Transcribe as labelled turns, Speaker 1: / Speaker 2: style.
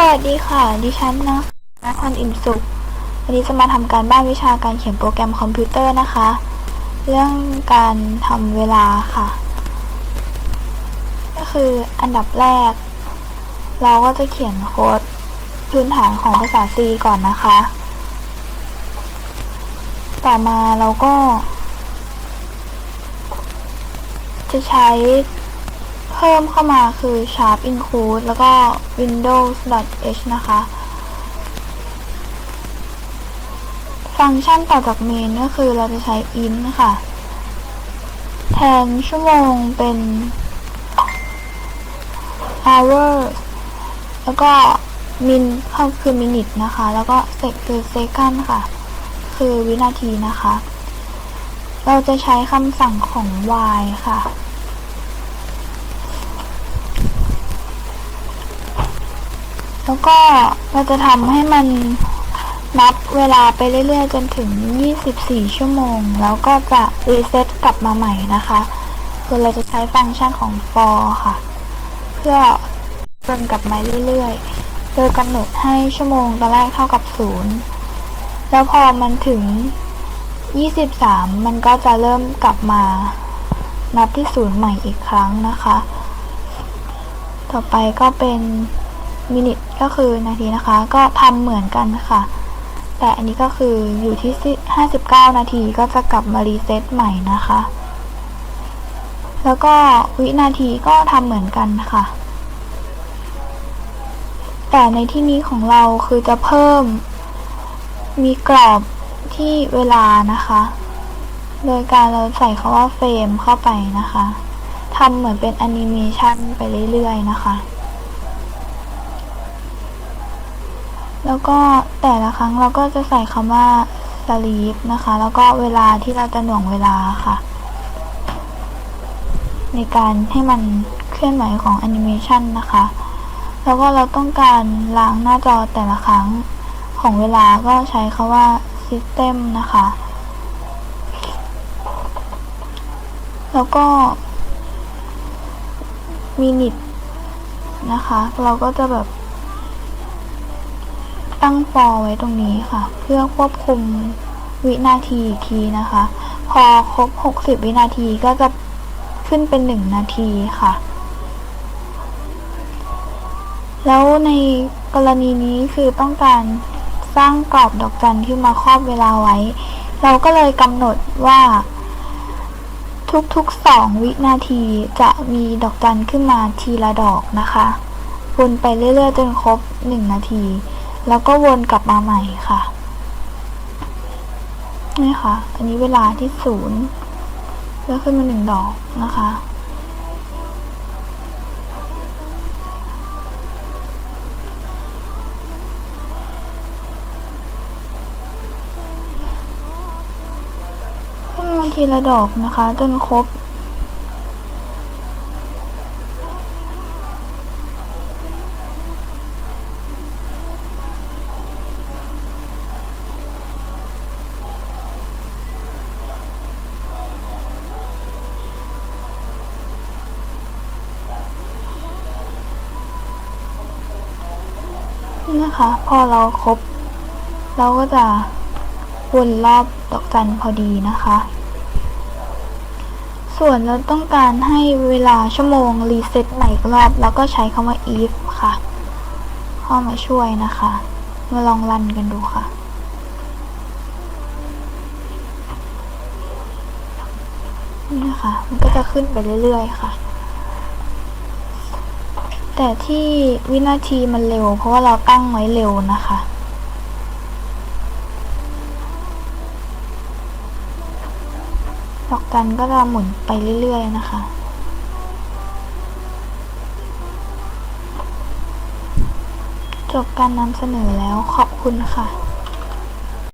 Speaker 1: สวัสดีค่ะ ดิฉันนะนักพันอิ่มสุข วันนี้จะมาทำการบ้านวิชาการเขียนโปรแกรมคอมพิวเตอร์นะคะ เรื่องการทำเวลาค่ะ ก็คืออันดับแรก เราก็จะเขียนโค้ดพื้นฐานของภาษา C ก่อนนะคะ ต่อมาเราก็ จะใช้ เพิ่มเข้ามาคือ sharp include แล้วก็ windows.h นะคะ ฟังก์ชันต่อจาก main ก็คือเราจะใช้ int ค่ะ แทนชั่วโมงเป็น hour แล้วก็ min คือ minute นะคะ แล้วก็ sec คือ second ค่ะ คือวินาทีนะคะ เราจะใช้คำสั่งของ y ค่ะ แล้วก็เราจะทำให้มันนับเวลาไปเรื่อยๆ จนถึง 24 ชั่วโมง แล้วก็จะรีเซ็ตกลับมาใหม่นะคะคือเราจะใช้ฟังก์ชันของ for ค่ะ เพื่อวนกลับมาเรื่อยๆ โดยกำหนดให้ชั่วโมงตอนแรกเท่ากับ 0 แล้วพอมันถึง 23 มันก็จะเริ่มกลับมานับที่ 0 ใหม่อีกครั้งนะคะ ต่อไปก็เป็นมินิท ก็คือนาทีนะคะก็ทำเหมือนกันค่ะ แต่อันนี้ก็คืออยู่ที่ 59 นาทีก็จะกลับมารีเซ็ตใหม่นะคะ แล้วก็วินาทีก็ทำเหมือนกันค่ะ แต่ในที่นี้ของเราคือจะเพิ่มมีกรอบที่เวลานะคะ โดยการเราใส่คาว่าเฟรมเข้าไปนะคะทำเหมือนเป็นแอนิเมชันไปเรื่อยๆนะคะ แล้วก็แต่ละครั้งเราก็จะใส่คำว่า sleep นะคะ แล้วก็เวลาที่เราจะหน่วงเวลาค่ะ ในการให้มันเคลื่อนไหวของแอนิเมชันนะคะ แล้วก็เราต้องการล้างหน้าจอแต่ละครั้งของเวลาก็ใช้คาว่า system นะคะ แล้วก็ minute นะคะ เราก็จะแบบ ตั้ง for ไว้ตรงนี้ค่ะ เพื่อควบคุมวินาทีอีกทีนะคะ พอครบ 60 วินาทีก็จะขึ้นเป็น 1 นาทีค่ะ แล้วในกรณีนี้คือต้องการสร้างกรอบดอกจันขึ้นมาครอบเวลาไว้ เราก็เลยกำหนดว่าทุกๆ 2 วินาทีจะมีดอกจันขึ้นมาทีละดอกนะคะวนไปเรื่อยๆ จนครบ 1 นาที แล้วก็วนกลับมาใหม่ค่ะ นี่ค่ะ อันนี้เวลาที่ศูนย์แล้วขึ้นมาหนึ่งดอกนะคะ ขึ้นมาทีละดอกนะคะ จนครบ นี่นะคะ พอเราครบ เราก็จะวนรอบดอกจันพอดีนะคะ ส่วนเราต้องการให้เวลาชั่วโมงรีเซ็ตใหม่รอบ แล้วก็ใช้คำว่า if ค่ะ เข้ามาช่วยนะคะ มาลองรันกันดูค่ะนี่นะคะ มันก็จะขึ้นไปเรื่อยๆค่ะ แต่ที่วินาทีมันเร็ว เพราะว่าเราตั้งไว้เร็วนะคะ ดอกจันก็จะหมุนไปเรื่อยๆนะคะจบการนำเสนอแล้วขอบคุณค่ะ